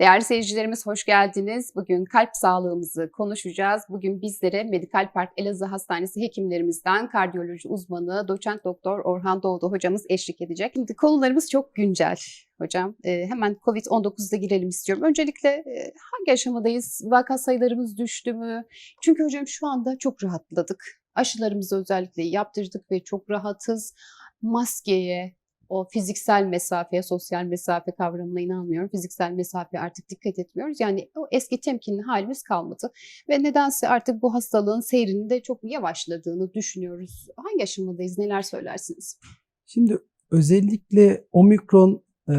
Değerli seyircilerimiz hoş geldiniz. Bugün kalp sağlığımızı konuşacağız. Bugün bizlere Medikal Park Elazığ Hastanesi hekimlerimizden kardiyoloji uzmanı doçent doktor Orhan Doğdu hocamız eşlik edecek. Şimdi konularımız çok güncel hocam. Ee, hemen Covid-19'da girelim istiyorum. Öncelikle e, hangi aşamadayız? Vaka sayılarımız düştü mü? Çünkü hocam şu anda çok rahatladık. Aşılarımızı özellikle yaptırdık ve çok rahatız. Maskeye, o fiziksel mesafeye, sosyal mesafe kavramına inanmıyorum. Fiziksel mesafeye artık dikkat etmiyoruz. Yani o eski temkinli halimiz kalmadı. Ve nedense artık bu hastalığın seyrinin de çok yavaşladığını düşünüyoruz. Hangi aşamadayız? Neler söylersiniz? Şimdi özellikle omikron e,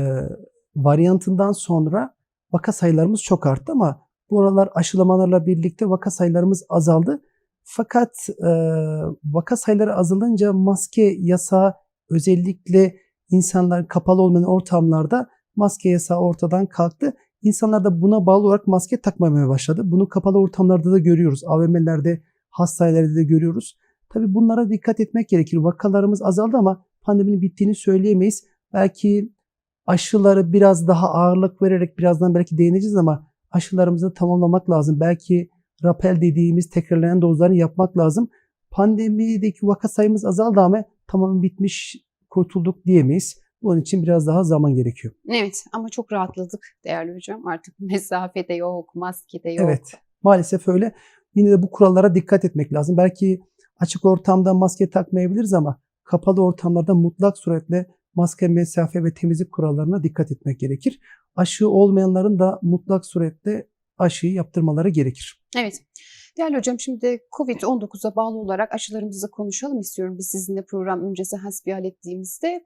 varyantından sonra vaka sayılarımız çok arttı ama bu aralar aşılamalarla birlikte vaka sayılarımız azaldı. Fakat e, vaka sayıları azalınca maske yasağı özellikle insanlar kapalı olmayan ortamlarda maske yasağı ortadan kalktı. İnsanlar da buna bağlı olarak maske takmamaya başladı. Bunu kapalı ortamlarda da görüyoruz. AVM'lerde, hastanelerde de görüyoruz. Tabii bunlara dikkat etmek gerekir. Vakalarımız azaldı ama pandeminin bittiğini söyleyemeyiz. Belki aşıları biraz daha ağırlık vererek birazdan belki değineceğiz ama aşılarımızı tamamlamak lazım. Belki rapel dediğimiz tekrarlayan dozları yapmak lazım. Pandemideki vaka sayımız azaldı ama tamamen bitmiş, kurtulduk diyemeyiz. Bunun için biraz daha zaman gerekiyor. Evet ama çok rahatladık değerli hocam. Artık mesafede yok, maskede yok. Evet, maalesef öyle. Yine de bu kurallara dikkat etmek lazım. Belki açık ortamda maske takmayabiliriz ama kapalı ortamlarda mutlak suretle maske, mesafe ve temizlik kurallarına dikkat etmek gerekir. Aşı olmayanların da mutlak suretle aşıyı yaptırmaları gerekir. Evet. Değerli hocam şimdi Covid-19'a bağlı olarak aşılarımızı konuşalım istiyorum. Biz sizinle program öncesi hasbihal ettiğimizde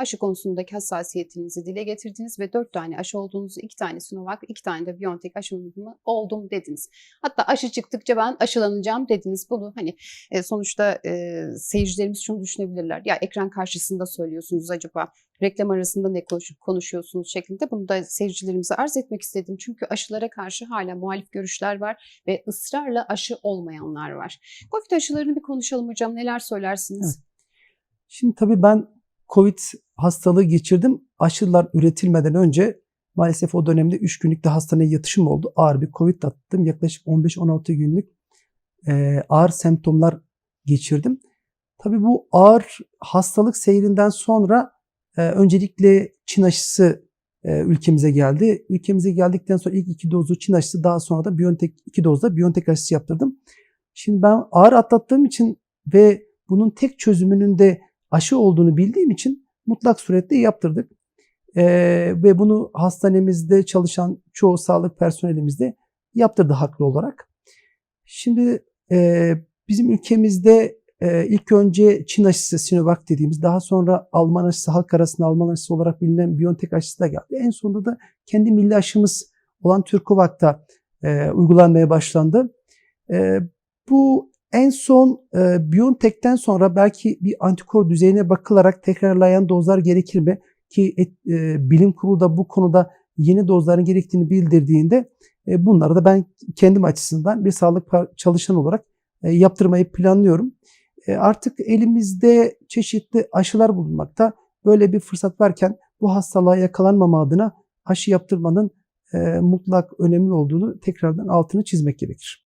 aşı konusundaki hassasiyetinizi dile getirdiniz ve dört tane aşı olduğunuzu, iki tane Sinovac, iki tane de BioNTech aşımı oldum dediniz. Hatta aşı çıktıkça ben aşılanacağım dediniz. Bunu hani e, sonuçta e, seyircilerimiz şunu düşünebilirler. Ya ekran karşısında söylüyorsunuz acaba reklam arasında ne konuşuyorsunuz şeklinde bunu da seyircilerimize arz etmek istedim. Çünkü aşılara karşı hala muhalif görüşler var ve ısrarla aşı olmayanlar var. Covid aşılarını bir konuşalım hocam. Neler söylersiniz? Evet. Şimdi tabii ben Covid hastalığı geçirdim. Aşılar üretilmeden önce maalesef o dönemde 3 günlük de hastaneye yatışım oldu. Ağır bir Covid attım. Yaklaşık 15-16 günlük e, ağır semptomlar geçirdim. Tabii bu ağır hastalık seyrinden sonra e, öncelikle Çin aşısı e, ülkemize geldi. Ülkemize geldikten sonra ilk iki dozu Çin aşısı daha sonra da BioNTech iki dozda BioNTech aşısı yaptırdım. Şimdi ben ağır atlattığım için ve bunun tek çözümünün de aşı olduğunu bildiğim için mutlak surette yaptırdık. Ee, ve bunu hastanemizde çalışan çoğu sağlık personelimiz de yaptırdı haklı olarak. Şimdi e, bizim ülkemizde e, ilk önce Çin aşısı Sinovac dediğimiz daha sonra Alman aşısı halk arasında Alman aşısı olarak bilinen BioNTech aşısı da geldi. En sonunda da kendi milli aşımız olan Türkovak'ta e, uygulanmaya başlandı. E, bu en son e, BioNTech'ten sonra belki bir antikor düzeyine bakılarak tekrarlayan dozlar gerekir mi? Ki et, e, bilim kurulu da bu konuda yeni dozların gerektiğini bildirdiğinde e, bunları da ben kendim açısından bir sağlık çalışan olarak e, yaptırmayı planlıyorum. E, artık elimizde çeşitli aşılar bulunmakta. Böyle bir fırsat varken bu hastalığa yakalanmama adına aşı yaptırmanın e, mutlak önemli olduğunu tekrardan altını çizmek gerekir.